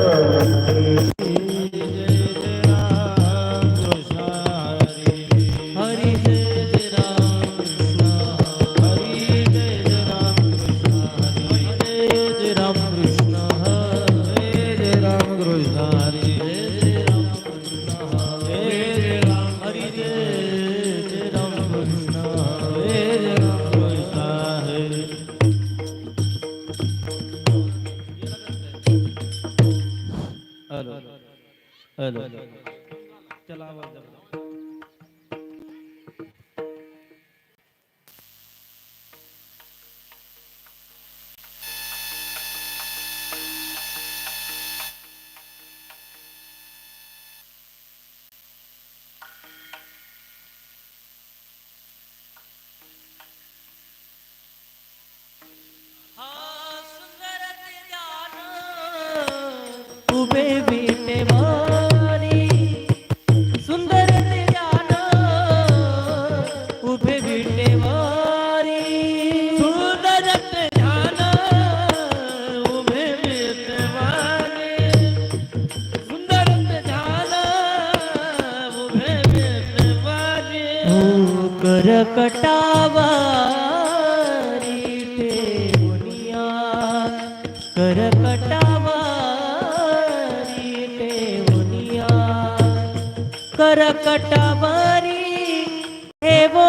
Oh, 对对 કરકટાવા રીતે દુનિયા કરકટાવા રીતે દુનિયા કરકટાવારી એવો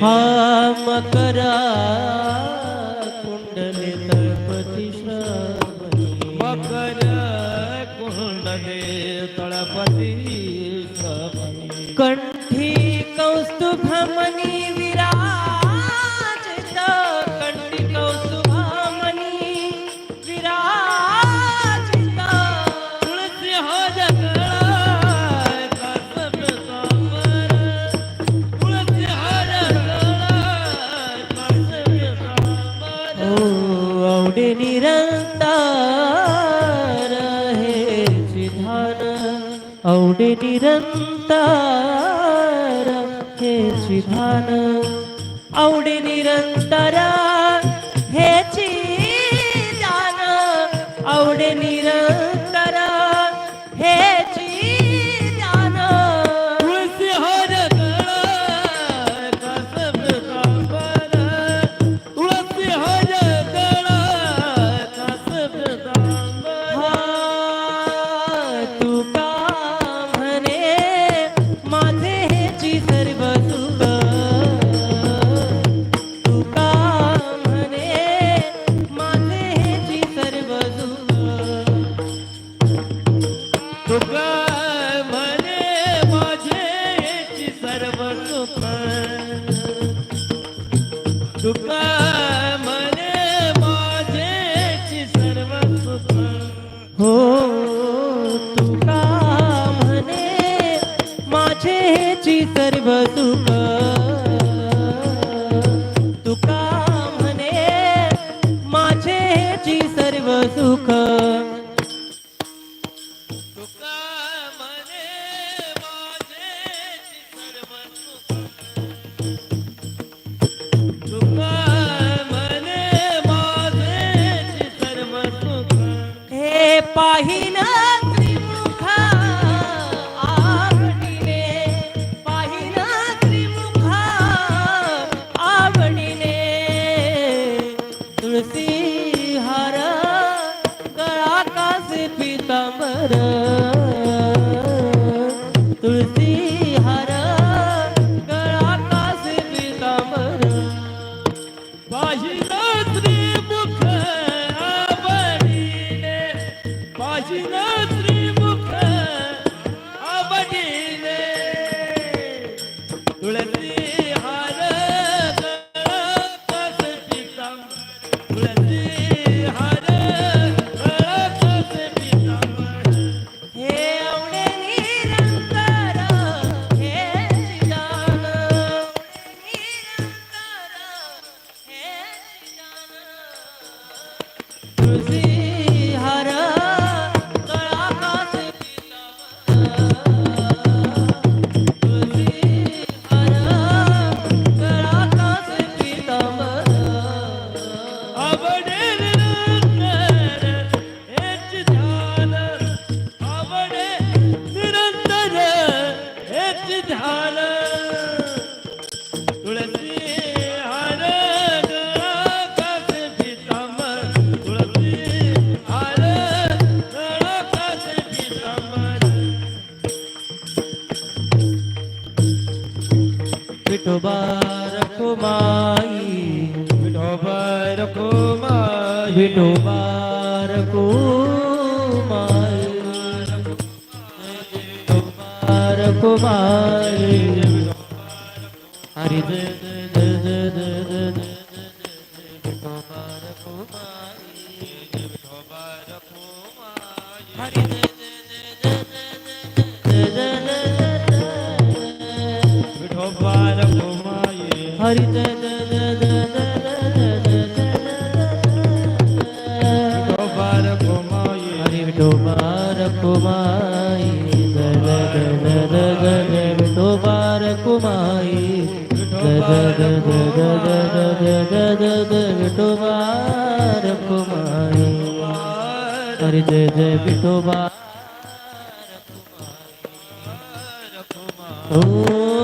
હા મકરા કુંડલે તળપતિ મકર કુંડલે તળપતિ કંઠી કૌસ્તુભમની पुढे निरंतर हे विधान आवडे निरंतरा three. મુબારકો માય મુબારકો માય મુબારકો માય હરિ જય જય જય જય જય મુબારકો હરે જય જય વિઠોબા રખુમા રખુમા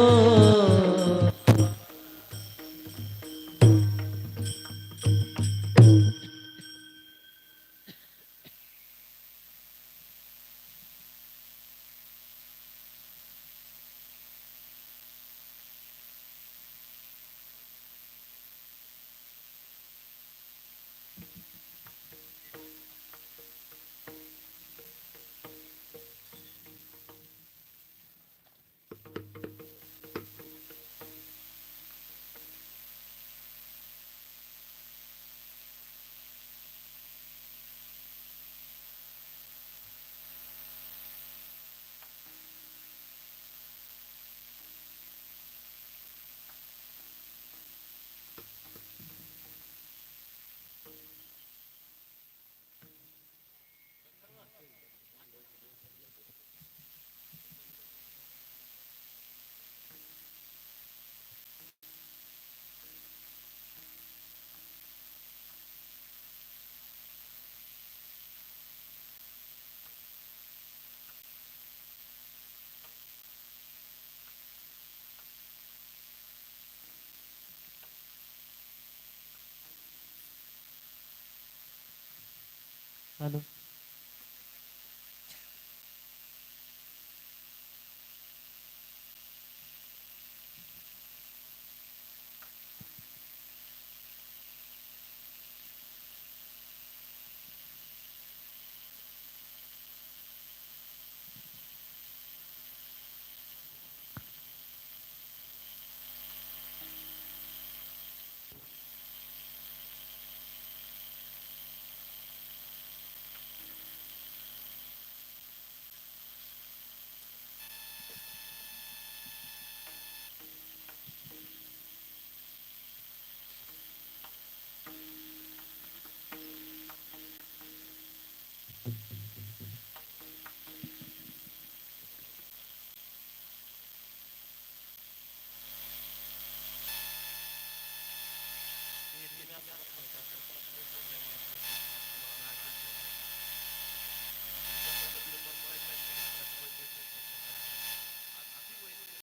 Allô